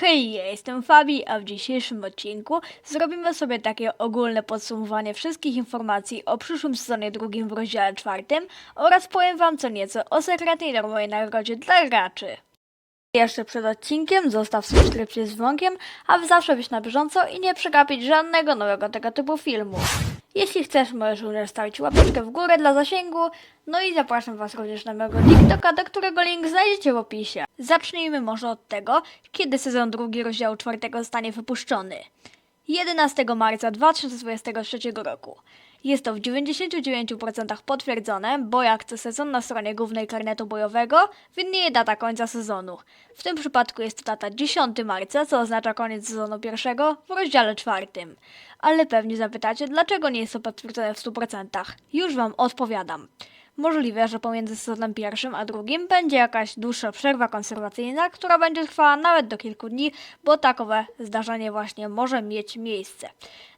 Hej, ja jestem Fabi, a w dzisiejszym odcinku zrobimy sobie takie ogólne podsumowanie wszystkich informacji o przyszłym sezonie drugim w rozdziale czwartym oraz powiem wam co nieco o sekretnej darmowej nagrodzie dla graczy. Jeszcze przed odcinkiem zostaw subskrypcję z dzwonkiem, aby zawsze być na bieżąco i nie przegapić żadnego nowego tego typu filmu. Jeśli chcesz, możesz również stawić łapeczkę w górę dla zasięgu, no i zapraszam Was również na mojego TikToka, do którego link znajdziecie w opisie. Zacznijmy może od tego, kiedy sezon drugi rozdziału czwartego zostanie wypuszczony. 11 marca 2023 roku. Jest to w 99% potwierdzone, bo jak co sezon na stronie głównej karnetu bojowego widnieje data końca sezonu. W tym przypadku jest to data 10 marca, co oznacza koniec sezonu pierwszego w rozdziale czwartym. Ale pewnie zapytacie, dlaczego nie jest to potwierdzone w 100%. Już Wam odpowiadam. Możliwe, że pomiędzy sezonem pierwszym a drugim będzie jakaś dłuższa przerwa konserwacyjna, która będzie trwała nawet do kilku dni, bo takowe zdarzenie właśnie może mieć miejsce.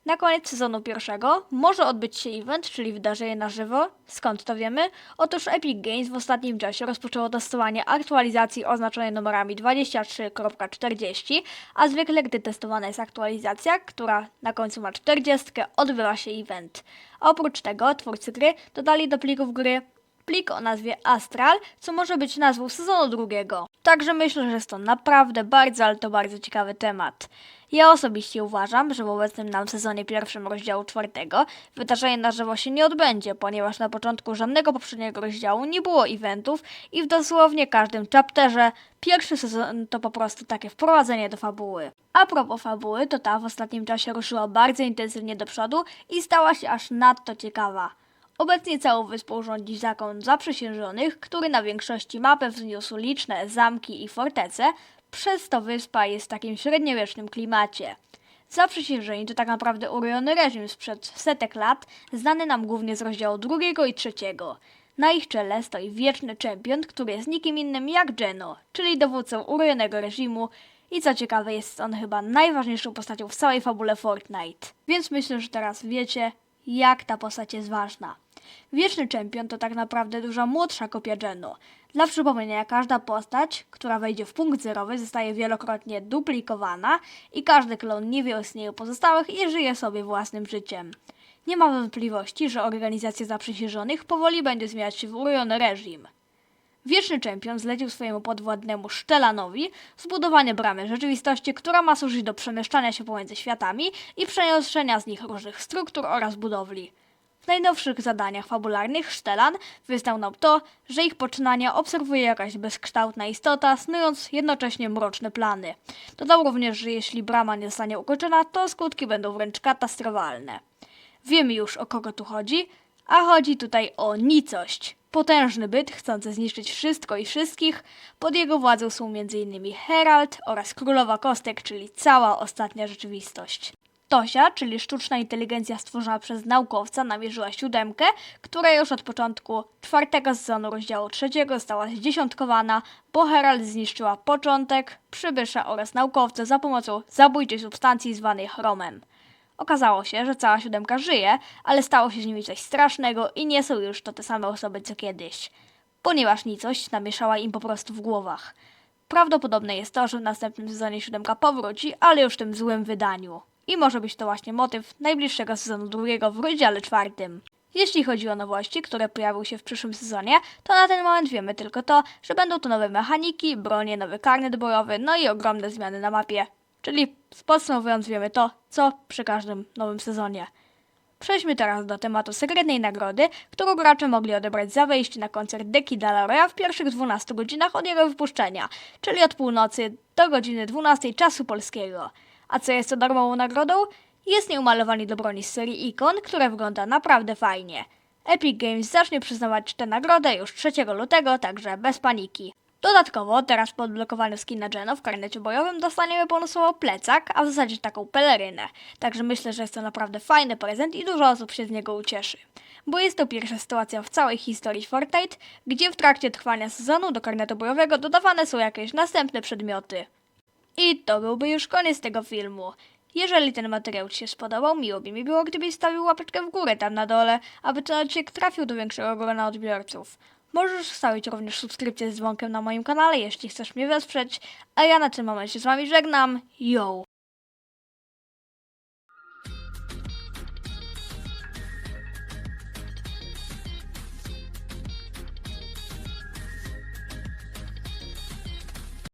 Na koniec sezonu pierwszego może odbyć się event, czyli wydarzenie na żywo. Skąd to wiemy? Otóż Epic Games w ostatnim czasie rozpoczęło testowanie aktualizacji oznaczonej numerami 23.40, a zwykle gdy testowana jest aktualizacja, która na końcu ma 40, odbywa się event. Oprócz tego twórcy gry dodali do plików gry plik o nazwie Astral, co może być nazwą sezonu drugiego. Także myślę, że jest to naprawdę bardzo, ale to bardzo ciekawy temat. Ja osobiście uważam, że w obecnym nam sezonie pierwszym rozdziału czwartego wydarzenie na żywo się nie odbędzie, ponieważ na początku żadnego poprzedniego rozdziału nie było eventów i w dosłownie każdym chapterze pierwszy sezon to po prostu takie wprowadzenie do fabuły. A propos fabuły, to ta w ostatnim czasie ruszyła bardzo intensywnie do przodu i stała się aż nadto ciekawa. Obecnie całą wyspą rządzi zakon zaprzysiężonych, który na większości mapy wzniósł liczne zamki i fortece, przez to wyspa jest w takim średniowiecznym klimacie. Zaprzysiężeni to tak naprawdę urojony reżim sprzed setek lat, znany nam głównie z rozdziału drugiego i trzeciego. Na ich czele stoi wieczny czempion, który jest nikim innym jak Geno, czyli dowódcą urojonego reżimu i co ciekawe jest on chyba najważniejszą postacią w całej fabule Fortnite. Więc myślę, że teraz wiecie, jak ta postać jest ważna. Wieczny czempion to tak naprawdę duża młodsza kopia Geno. Dla przypomnienia, każda postać, która wejdzie w punkt zerowy, zostaje wielokrotnie duplikowana i każdy klon nie wie o istnieniu pozostałych i żyje sobie własnym życiem. Nie ma wątpliwości, że organizacja zaprzysiężonych powoli będzie zmieniać się w urojony reżim. Wieczny czempion zlecił swojemu podwładnemu Sztelanowi zbudowanie bramy rzeczywistości, która ma służyć do przemieszczania się pomiędzy światami i przenoszenia z nich różnych struktur oraz budowli. W najnowszych zadaniach fabularnych Sztelan wyznał nam to, że ich poczynania obserwuje jakaś bezkształtna istota, snując jednocześnie mroczne plany. Dodał również, że jeśli brama nie zostanie ukończona, to skutki będą wręcz katastrofalne. Wiemy już o kogo tu chodzi, a chodzi tutaj o nicość. Potężny byt chcący zniszczyć wszystko i wszystkich. Pod jego władzą są m.in. Herald oraz Królowa Kostek, czyli cała ostatnia rzeczywistość. Tosia, czyli sztuczna inteligencja stworzona przez naukowca, namierzyła siódemkę, która już od początku czwartego sezonu rozdziału trzeciego stała zdziesiątkowana, bo Herald zniszczyła początek, przybysza oraz naukowca za pomocą zabójczej substancji zwanej chromem. Okazało się, że cała siódemka żyje, ale stało się z nimi coś strasznego i nie są już to te same osoby co kiedyś, ponieważ nicość namieszała im po prostu w głowach. Prawdopodobne jest to, że w następnym sezonie siódemka powróci, ale już w tym złym wydaniu. I może być to właśnie motyw najbliższego sezonu drugiego w rozdziale czwartym. Jeśli chodzi o nowości, które pojawią się w przyszłym sezonie, to na ten moment wiemy tylko to, że będą to nowe mechaniki, bronie, nowy karnet bojowy, no i ogromne zmiany na mapie. Czyli podsumowując wiemy to, co przy każdym nowym sezonie. Przejdźmy teraz do tematu sekretnej nagrody, którą gracze mogli odebrać za wejście na koncert Deki Dalaroya w pierwszych 12 godzinach od jego wypuszczenia, czyli od północy do godziny 12 czasu polskiego. A co jest darmową nagrodą? Jest nieumalowanie do broni z serii ikon, które wygląda naprawdę fajnie. Epic Games zacznie przyznawać tę nagrodę już 3 lutego, także bez paniki. Dodatkowo, teraz po odblokowaniu skina Geno w karnecie bojowym dostaniemy bonusowo plecak, a w zasadzie taką pelerynę. Także myślę, że jest to naprawdę fajny prezent i dużo osób się z niego ucieszy. Bo jest to pierwsza sytuacja w całej historii Fortnite, gdzie w trakcie trwania sezonu do karnetu bojowego dodawane są jakieś następne przedmioty. I to byłby już koniec tego filmu. Jeżeli ten materiał Ci się spodobał, miło by mi było, gdybyś stawił łapeczkę w górę tam na dole, aby ten odcinek trafił do większego grona odbiorców. Możesz zostawić również subskrypcję z dzwonkiem na moim kanale, jeśli chcesz mnie wesprzeć. A ja na tym momencie z Wami żegnam. Yo!